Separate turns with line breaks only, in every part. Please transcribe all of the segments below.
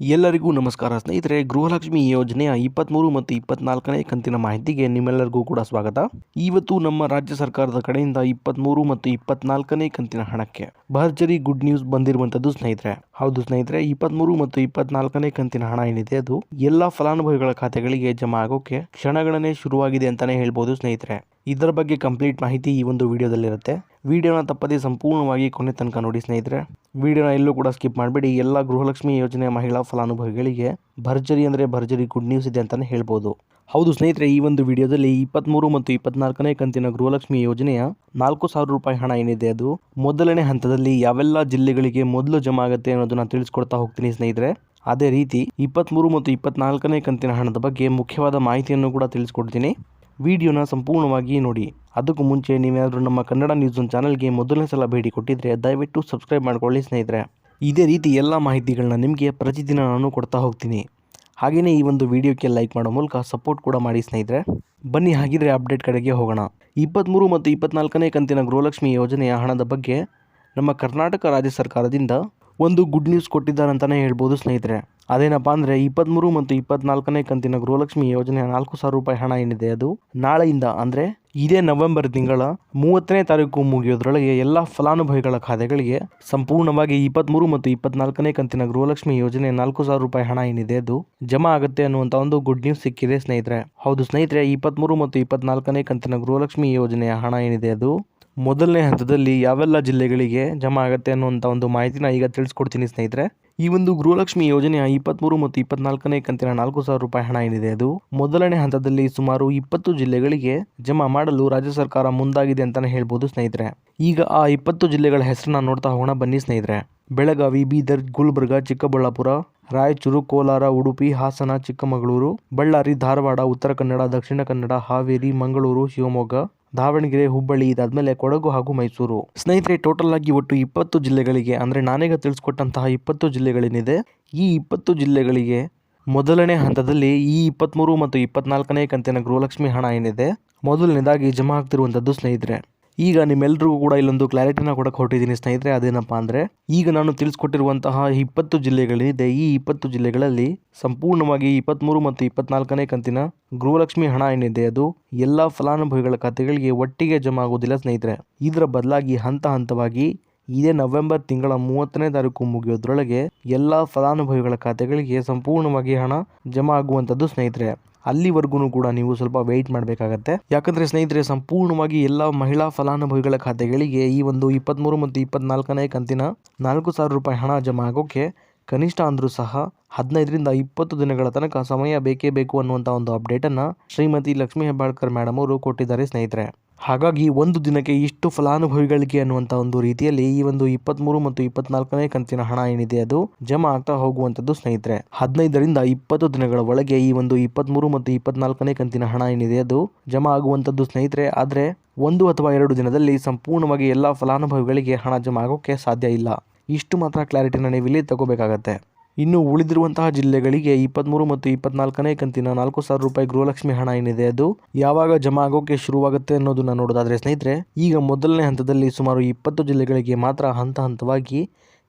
ಎಲ್ಲರಿಗೂ ನಮಸ್ಕಾರ ಸ್ನೇಹಿತರೆ, ಗೃಹಲಕ್ಷ್ಮಿ ಯೋಜನೆಯ ಇಪ್ಪತ್ತ್ಮೂರು ಮತ್ತು ಇಪ್ಪತ್ನಾಲ್ಕನೇ ಕಂತಿನ ಮಾಹಿತಿಗೆ ನಿಮ್ಮೆಲ್ಲರಿಗೂ ಕೂಡ ಸ್ವಾಗತ. ಇವತ್ತು ನಮ್ಮ ರಾಜ್ಯ ಸರ್ಕಾರದ ಕಡೆಯಿಂದ ಇಪ್ಪತ್ತ್ಮೂರು ಮತ್ತು ಇಪ್ಪತ್ನಾಲ್ಕನೇ ಕಂತಿನ ಹಣಕ್ಕೆ ಭರ್ಜರಿ ಗುಡ್ ನ್ಯೂಸ್ ಬಂದಿರುವಂಥದ್ದು ಸ್ನೇಹಿತರೆ. ಹೌದು ಸ್ನೇಹಿತರೆ ಇಪ್ಪತ್ತ್ಮೂರು ಮತ್ತು ಇಪ್ಪತ್ನಾಲ್ಕನೇ ಕಂತಿನ ಹಣ ಏನಿದೆ ಅದು ಎಲ್ಲ ಫಲಾನುಭವಿಗಳ ಖಾತೆಗಳಿಗೆ ಜಮಾ ಆಗೋಕೆ ಕ್ಷಣಗಣನೆ ಶುರುವಾಗಿದೆ ಅಂತಾನೆ ಹೇಳ್ಬೋದು ಸ್ನೇಹಿತರೆ. ಇದರ ಬಗ್ಗೆ ಕಂಪ್ಲೀಟ್ ಮಾಹಿತಿ ಈ ಒಂದು ವಿಡಿಯೋದಲ್ಲಿರುತ್ತೆ. ವಿಡಿಯೋನ ತಪ್ಪದೇ ಸಂಪೂರ್ಣವಾಗಿ ಕೊನೆ ತನಕ ನೋಡಿ ಸ್ನೇಹಿತರೆ. ವಿಡಿಯೋನ ಎಲ್ಲೂ ಕೂಡ ಸ್ಕಿಪ್ ಮಾಡಬೇಡಿ. ಎಲ್ಲ ಗೃಹಲಕ್ಷ್ಮಿ ಯೋಜನೆ ಮಹಿಳಾ ಫಲಾನುಭವಿಗಳಿಗೆ ಭರ್ಜರಿ ಅಂದರೆ ಭರ್ಜರಿ ಗುಡ್ ನ್ಯೂಸ್ ಇದೆ ಅಂತಲೇ ಹೇಳ್ಬೋದು. ಹೌದು ಸ್ನೇಹಿತರೆ, ಈ ಒಂದು ವಿಡಿಯೋದಲ್ಲಿ ಇಪ್ಪತ್ತ್ಮೂರು ಮತ್ತು ಇಪ್ಪತ್ನಾಲ್ಕನೇ ಕಂತಿನ ಗೃಹಲಕ್ಷ್ಮಿ ಯೋಜನೆಯ ನಾಲ್ಕು ಸಾವಿರ ರೂಪಾಯಿ ಹಣ ಏನಿದೆ ಅದು? ಮೊದಲನೇ ಹಂತದಲ್ಲಿ ಯಾವೆಲ್ಲ ಜಿಲ್ಲೆಗಳಿಗೆ ಮೊದಲು ಜಮಾ ಆಗುತ್ತೆ ಅನ್ನೋದನ್ನ ತಿಳಿಸ್ಕೊಡ್ತಾ ಹೋಗ್ತೀನಿ ಸ್ನೇಹಿತರೆ. ಅದೇ ರೀತಿ ಇಪ್ಪತ್ತ್ಮೂರು ಮತ್ತು ಇಪ್ಪತ್ನಾಲ್ಕನೇ ಕಂತಿನ ಹಣದ ಬಗ್ಗೆ ಮುಖ್ಯವಾದ ಮಾಹಿತಿಯನ್ನು ಕೂಡ ತಿಳಿಸ್ಕೊಡ್ತೀನಿ. ವಿಡಿಯೋನ ಸಂಪೂರ್ಣವಾಗಿ ನೋಡಿ. ಅದಕ್ಕೂ ಮುಂಚೆ ನೀವೇನಾದರೂ ನಮ್ಮ ಕನ್ನಡ ನ್ಯೂಸ್ ಒನ್ ಚಾನಲ್ಗೆ ಮೊದಲನೇ ಸಲ ಭೇಟಿ ಕೊಟ್ಟಿದ್ರೆ ದಯವಿಟ್ಟು ಸಬ್ಸ್ಕ್ರೈಬ್ ಮಾಡಿಕೊಳ್ಳಿ ಸ್ನೇಹಿತರೆ. ಇದೇ ರೀತಿ ಎಲ್ಲ ಮಾಹಿತಿಗಳನ್ನ ನಿಮಗೆ ಪ್ರತಿದಿನ ನಾನು ಕೊಡ್ತಾ ಹೋಗ್ತೀನಿ. ಹಾಗೆಯೇ ಈ ಒಂದು ವಿಡಿಯೋಕ್ಕೆ ಲೈಕ್ ಮಾಡೋ ಮೂಲಕ ಸಪೋರ್ಟ್ ಕೂಡ ಮಾಡಿ ಸ್ನೇಹಿತರೆ. ಬನ್ನಿ ಹಾಗಿದ್ರೆ ಅಪ್ಡೇಟ್ ಕಡೆಗೆ ಹೋಗೋಣ. ಇಪ್ಪತ್ತ್ಮೂರು ಮತ್ತು ಇಪ್ಪತ್ನಾಲ್ಕನೇ ಕಂತಿನ ಗೃಹಲಕ್ಷ್ಮಿ ಯೋಜನೆಯ ಹಣದ ಬಗ್ಗೆ ನಮ್ಮ ಕರ್ನಾಟಕ ರಾಜ್ಯ ಸರ್ಕಾರದಿಂದ ಒಂದು ಗುಡ್ ನ್ಯೂಸ್ ಕೊಟ್ಟಿದ್ದಾರೆ ಅಂತಲೇ ಹೇಳ್ಬೋದು ಸ್ನೇಹಿತರೆ. ಅದೇನಪ್ಪ ಅಂದರೆ ಇಪ್ಪತ್ತ್ಮೂರು ಮತ್ತು ಇಪ್ಪತ್ನಾಲ್ಕನೇ ಕಂತಿನ ಗೃಹಲಕ್ಷ್ಮಿ ಯೋಜನೆಯ ನಾಲ್ಕು ಸಾವಿರ ರೂಪಾಯಿ ಹಣ ಏನಿದೆ ಅದು? ನಾಳೆಯಿಂದ ಅಂದರೆ ಇದೇ ನವೆಂಬರ್ ತಿಂಗಳ ಮೂವತ್ತನೇ ತಾರೀಕು ಮುಗಿಯೋದ್ರೊಳಗೆ ಎಲ್ಲ ಫಲಾನುಭವಿಗಳ ಖಾತೆಗಳಿಗೆ ಸಂಪೂರ್ಣವಾಗಿ ಇಪ್ಪತ್ತ್ಮೂರು ಮತ್ತು ಇಪ್ಪತ್ನಾಲ್ಕನೇ ಕಂತಿನ ಗೃಹಲಕ್ಷ್ಮಿ ಯೋಜನೆ ನಾಲ್ಕು ಸಾವಿರ ರೂಪಾಯಿ ಹಣ ಏನಿದೆ ಅದು ಜಮಾ ಆಗುತ್ತೆ ಅನ್ನುವಂಥ ಒಂದು ಗುಡ್ ನ್ಯೂಸ್ ಸಿಕ್ಕಿದೆ ಸ್ನೇಹಿತರೆ. ಹೌದು ಸ್ನೇಹಿತರೆ ಇಪ್ಪತ್ತ್ಮೂರು ಮತ್ತು ಇಪ್ಪತ್ನಾಲ್ಕನೇ ಕಂತಿನ ಗೃಹಲಕ್ಷ್ಮಿ ಯೋಜನೆಯ ಹಣ ಏನಿದೆ ಅದು? ಮೊದಲನೇ ಹಂತದಲ್ಲಿ ಯಾವೆಲ್ಲ ಜಿಲ್ಲೆಗಳಿಗೆ ಜಮಾ ಆಗುತ್ತೆ ಅನ್ನುವಂಥ ಒಂದು ಮಾಹಿತಿನ ಈಗ ತಿಳಿಸ್ಕೊಡ್ತೀನಿ ಸ್ನೇಹಿತರೆ. ಈ ಒಂದು ಗೃಹಲಕ್ಷ್ಮಿ ಯೋಜನೆಯ ಇಪ್ಪತ್ತ್ಮೂರು ಮತ್ತು ಇಪ್ಪತ್ನಾಲ್ಕನೇ ಕಂತಿನ ನಾಲ್ಕು ಸಾವಿರ ರೂಪಾಯಿ ಹಣ ಏನಿದೆ ಅದು? ಮೊದಲನೇ ಹಂತದಲ್ಲಿ ಸುಮಾರು ಇಪ್ಪತ್ತು ಜಿಲ್ಲೆಗಳಿಗೆ ಜಮಾ ಮಾಡಲು ರಾಜ್ಯ ಸರ್ಕಾರ ಮುಂದಾಗಿದೆ ಅಂತಲೇ ಹೇಳ್ಬೋದು ಸ್ನೇಹಿತರೆ. ಈಗ ಆ ಇಪ್ಪತ್ತು ಜಿಲ್ಲೆಗಳ ಹೆಸರನ್ನ ನೋಡ್ತಾ ಹೋಗೋಣ ಬನ್ನಿ ಸ್ನೇಹಿತರೆ. ಬೆಳಗಾವಿ, ಬೀದರ್, ಗುಲ್ಬರ್ಗ, ಚಿಕ್ಕಬಳ್ಳಾಪುರ, ರಾಯಚೂರು, ಕೋಲಾರ, ಉಡುಪಿ, ಹಾಸನ, ಚಿಕ್ಕಮಗಳೂರು, ಬಳ್ಳಾರಿ, ಧಾರವಾಡ, ಉತ್ತರ ಕನ್ನಡ, ದಕ್ಷಿಣ ಕನ್ನಡ, ಹಾವೇರಿ, ಮಂಗಳೂರು, ಶಿವಮೊಗ್ಗ ದಾವಣಗೆರೆ, ಹುಬ್ಬಳ್ಳಿ ಇದಾದ್ಮೇಲೆ ಕೊಡಗು ಹಾಗೂ ಮೈಸೂರು. ಸ್ನೇಹಿತರೆ, ಟೋಟಲ್ ಆಗಿ ಒಟ್ಟು ಇಪ್ಪತ್ತು ಜಿಲ್ಲೆಗಳಿಗೆ, ಅಂದರೆ ನಾನೀಗ ತಿಳಿಸ್ಕೊಟ್ಟಂತಹ ಇಪ್ಪತ್ತು ಜಿಲ್ಲೆಗಳೇನಿದೆ, ಈ ಇಪ್ಪತ್ತು ಜಿಲ್ಲೆಗಳಿಗೆ ಮೊದಲನೇ ಹಂತದಲ್ಲಿ ಈ ಇಪ್ಪತ್ತ್ಮೂರು ಮತ್ತು ಇಪ್ಪತ್ನಾಲ್ಕನೇ ಕಂತಿನ ಗೃಹಲಕ್ಷ್ಮಿ ಹಣ ಏನಿದೆ, ಮೊದಲನೇದಾಗಿ ಜಮಾ ಆಗ್ತಿರುವಂಥದ್ದು ಸ್ನೇಹಿತರೆ ಈಗ ನಿಮ್ಮೆಲ್ಲರಿಗೂ ಕೂಡ ಇಲ್ಲೊಂದು ಕ್ಲಾರಿಟಿನ ಕೊಡಕ್ಕೆ ಹೊರಟಿದ್ದೀನಿ ಸ್ನೇಹಿತರೆ, ಅದೇನಪ್ಪ ಅಂದರೆ ಈಗ ನಾನು ತಿಳಿಸ್ಕೊಟ್ಟಿರುವಂತಹ ಇಪ್ಪತ್ತು ಜಿಲ್ಲೆಗಳಿದೆ. ಈ ಇಪ್ಪತ್ತು ಜಿಲ್ಲೆಗಳಲ್ಲಿ ಸಂಪೂರ್ಣವಾಗಿ ಇಪ್ಪತ್ತ್ಮೂರು ಮತ್ತು ಇಪ್ಪತ್ನಾಲ್ಕನೇ ಕಂತಿನ ಗೃಹಲಕ್ಷ್ಮಿ ಹಣ ಏನಿದೆ, ಅದು ಎಲ್ಲ ಫಲಾನುಭವಿಗಳ ಖಾತೆಗಳಿಗೆ ಒಟ್ಟಿಗೆ ಜಮಾ ಆಗೋದಿಲ್ಲ ಸ್ನೇಹಿತರೆ. ಇದರ ಬದಲಾಗಿ ಹಂತ ಹಂತವಾಗಿ ಇದೇ ನವೆಂಬರ್ ತಿಂಗಳ ಮೂವತ್ತನೇ ತಾರೀಕು ಮುಗಿಯೋದ್ರೊಳಗೆ ಎಲ್ಲ ಫಲಾನುಭವಿಗಳ ಖಾತೆಗಳಿಗೆ ಸಂಪೂರ್ಣವಾಗಿ ಹಣ ಜಮಾ ಆಗುವಂಥದ್ದು ಸ್ನೇಹಿತರೆ. ಅಲ್ಲಿವರೆಗೂ ಕೂಡ ನೀವು ಸ್ವಲ್ಪ ವೆಯ್ಟ್ ಮಾಡಬೇಕಾಗತ್ತೆ. ಯಾಕಂದರೆ ಸ್ನೇಹಿತರೆ, ಸಂಪೂರ್ಣವಾಗಿ ಎಲ್ಲ ಮಹಿಳಾ ಫಲಾನುಭವಿಗಳ ಖಾತೆಗಳಿಗೆ ಈ ಒಂದು ಇಪ್ಪತ್ತ್ಮೂರು ಮತ್ತು ಇಪ್ಪತ್ನಾಲ್ಕನೇ ಕಂತಿನ ನಾಲ್ಕು ಸಾವಿರ ರೂಪಾಯಿ ಹಣ ಜಮಾ ಆಗೋಕ್ಕೆ ಕನಿಷ್ಠ ಅಂದರೂ ಸಹ ಹದಿನೈದರಿಂದ ಇಪ್ಪತ್ತು ದಿನಗಳ ತನಕ ಸಮಯ ಬೇಕೇ ಬೇಕು ಅನ್ನುವಂಥ ಒಂದು ಅಪ್ಡೇಟನ್ನು ಶ್ರೀಮತಿ ಲಕ್ಷ್ಮೀ ಹೆಬ್ಬಾಳ್ಕರ್ ಮೇಡಮ್ ಅವರು ಕೊಟ್ಟಿದ್ದಾರೆ ಸ್ನೇಹಿತರೆ. ಹಾಗಾಗಿ ಒಂದು ದಿನಕ್ಕೆ ಇಷ್ಟು ಫಲಾನುಭವಿಗಳಿಗೆ ಅನ್ನುವಂಥ ಒಂದು ರೀತಿಯಲ್ಲಿ ಈ ಒಂದು ಇಪ್ಪತ್ತ್ಮೂರು ಮತ್ತು ಇಪ್ಪತ್ನಾಲ್ಕನೇ ಕಂತಿನ ಹಣ ಏನಿದೆ ಅದು ಜಮಾ ಆಗ್ತಾ ಹೋಗುವಂಥದ್ದು ಸ್ನೇಹಿತರೆ. ಹದಿನೈದರಿಂದ ಇಪ್ಪತ್ತು ದಿನಗಳ ಒಳಗೆ ಈ ಒಂದು ಇಪ್ಪತ್ತ್ಮೂರು ಮತ್ತು ಇಪ್ಪತ್ನಾಲ್ಕನೇ ಕಂತಿನ ಹಣ ಏನಿದೆ ಅದು ಜಮಾ ಆಗುವಂಥದ್ದು ಸ್ನೇಹಿತರೆ. ಆದರೆ ಒಂದು ಅಥವಾ ಎರಡು ದಿನದಲ್ಲಿ ಸಂಪೂರ್ಣವಾಗಿ ಎಲ್ಲ ಫಲಾನುಭವಿಗಳಿಗೆ ಹಣ ಜಮಾ ಆಗೋಕ್ಕೆ ಸಾಧ್ಯ ಇಲ್ಲ. ಇಷ್ಟು ಮಾತ್ರ ಕ್ಲಾರಿಟಿನ ನೀವು ಇಲ್ಲಿ ತಗೋಬೇಕಾಗತ್ತೆ. ಇನ್ನು ಉಳಿದಿರುವಂತಹ ಜಿಲ್ಲೆಗಳಿಗೆ ಇಪ್ಪತ್ತ್ಮೂರು ಮತ್ತು ಇಪ್ಪತ್ನಾಲ್ಕನೇ ಕಂತಿನ ನಾಲ್ಕು ಸಾವಿರ ರೂಪಾಯಿ ಗೃಹಲಕ್ಷ್ಮಿ ಹಣ ಏನಿದೆ ಅದು? ಯಾವಾಗ ಜಮಾ ಆಗೋಕ್ಕೆ ಶುರುವಾಗುತ್ತೆ ಅನ್ನೋದನ್ನ ನೋಡೋದಾದರೆ ಸ್ನೇಹಿತರೆ, ಈಗ ಮೊದಲನೇ ಹಂತದಲ್ಲಿ ಸುಮಾರು ಇಪ್ಪತ್ತು ಜಿಲ್ಲೆಗಳಿಗೆ ಮಾತ್ರ ಹಂತ ಹಂತವಾಗಿ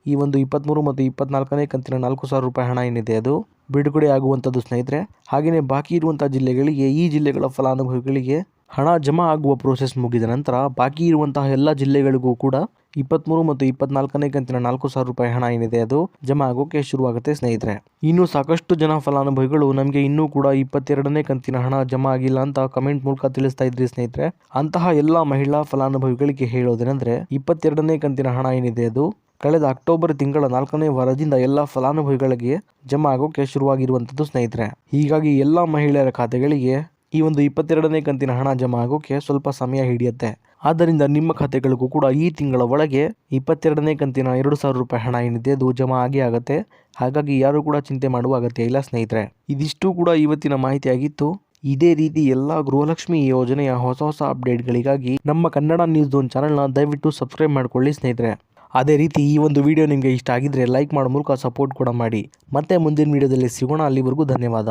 ಈ ಒಂದು ಇಪ್ಪತ್ತ್ಮೂರು ಮತ್ತು ಇಪ್ಪತ್ನಾಲ್ಕನೇ ಕಂತಿನ ನಾಲ್ಕು ಸಾವಿರ ರೂಪಾಯಿ ಹಣ ಏನಿದೆ ಅದು ಬಿಡುಗಡೆ ಆಗುವಂಥದ್ದು ಸ್ನೇಹಿತರೆ. ಹಾಗೆಯೇ ಬಾಕಿ ಇರುವಂಥ ಜಿಲ್ಲೆಗಳಿಗೆ, ಈ ಜಿಲ್ಲೆಗಳ ಫಲಾನುಭವಿಗಳಿಗೆ ಹಣ ಜಮಾ ಆಗುವ ಪ್ರೋಸೆಸ್ ಮುಗಿದ ನಂತರ ಬಾಕಿ ಇರುವಂತಹ ಎಲ್ಲ ಜಿಲ್ಲೆಗಳಿಗೂ ಕೂಡ ಇಪ್ಪತ್ತ್ಮೂರು ಮತ್ತು ಇಪ್ಪತ್ನಾಲ್ಕನೇ ಕಂತಿನ ನಾಲ್ಕು ಸಾವಿರ ರೂಪಾಯಿ ಹಣ ಏನಿದೆ ಅದು ಜಮಾ ಆಗೋಕೆ ಶುರುವಾಗುತ್ತೆ, ಸ್ನೇಹಿತರೆ. ಇನ್ನು ಸಾಕಷ್ಟು ಜನ ಫಲಾನುಭವಿಗಳು ನಮಗೆ ಇನ್ನೂ ಕೂಡ ಇಪ್ಪತ್ತೆರಡನೇ ಕಂತಿನ ಹಣ ಜಮಾ ಆಗಿಲ್ಲ ಅಂತ ಕಮೆಂಟ್ ಮೂಲಕ ತಿಳಿಸ್ತಾ ಇದ್ರಿ, ಸ್ನೇಹಿತರೆ. ಅಂತಹ ಎಲ್ಲ ಮಹಿಳಾ ಫಲಾನುಭವಿಗಳಿಗೆ ಹೇಳೋದೇನೆಂದ್ರೆ, ಇಪ್ಪತ್ತೆರಡನೇ ಕಂತಿನ ಹಣ ಏನಿದೆ ಅದು ಕಳೆದ ಅಕ್ಟೋಬರ್ ತಿಂಗಳ ನಾಲ್ಕನೇ ವಾರದಿಂದ ಎಲ್ಲ ಫಲಾನುಭವಿಗಳಿಗೆ ಜಮಾ ಆಗೋಕೆ ಶುರುವಾಗಿರುವಂಥದ್ದು, ಸ್ನೇಹಿತರೆ. ಹೀಗಾಗಿ ಎಲ್ಲ ಮಹಿಳೆಯರ ಖಾತೆಗಳಿಗೆ ಈ ಒಂದು ಇಪ್ಪತ್ತೆರಡನೇ ಕಂತಿನ ಹಣ ಜಮಾ ಆಗೋಕ್ಕೆ ಸ್ವಲ್ಪ ಸಮಯ ಹಿಡಿಯುತ್ತೆ. ಆದ್ದರಿಂದ ನಿಮ್ಮ ಖಾತೆಗಳಿಗೂ ಕೂಡ ಈ ತಿಂಗಳ ಒಳಗೆ ಇಪ್ಪತ್ತೆರಡನೇ ಕಂತಿನ ಎರಡು ಸಾವಿರ ರೂಪಾಯಿ ಹಣ ಏನಿದೆ ಅದು ಜಮಾ ಆಗೇ ಆಗುತ್ತೆ. ಹಾಗಾಗಿ ಯಾರೂ ಕೂಡ ಚಿಂತೆ ಮಾಡುವ ಅಗತ್ಯ ಇಲ್ಲ ಸ್ನೇಹಿತರೆ. ಇದಿಷ್ಟು ಕೂಡ ಇವತ್ತಿನ ಮಾಹಿತಿ ಆಗಿತ್ತು ಇದೇ ರೀತಿ ಎಲ್ಲ ಗೃಹಲಕ್ಷ್ಮಿ ಯೋಜನೆಯ ಹೊಸ ಹೊಸ ಅಪ್ಡೇಟ್ಗಳಿಗಾಗಿ ನಮ್ಮ ಕನ್ನಡ ನ್ಯೂಸ್ ಒನ್ ಚಾನಲ್ನ ದಯವಿಟ್ಟು ಸಬ್ಸ್ಕ್ರೈಬ್ ಮಾಡ್ಕೊಳ್ಳಿ ಸ್ನೇಹಿತರೆ. ಅದೇ ರೀತಿ ಈ ಒಂದು ವಿಡಿಯೋ ನಿಮಗೆ ಇಷ್ಟ ಆಗಿದ್ರೆ ಲೈಕ್ ಮಾಡೋ ಮೂಲಕ ಸಪೋರ್ಟ್ ಕೂಡ ಮಾಡಿ. ಮತ್ತೆ ಮುಂದಿನ ವಿಡಿಯೋದಲ್ಲಿ ಸಿಗೋಣ. ಅಲ್ಲಿವರೆಗೂ ಧನ್ಯವಾದ.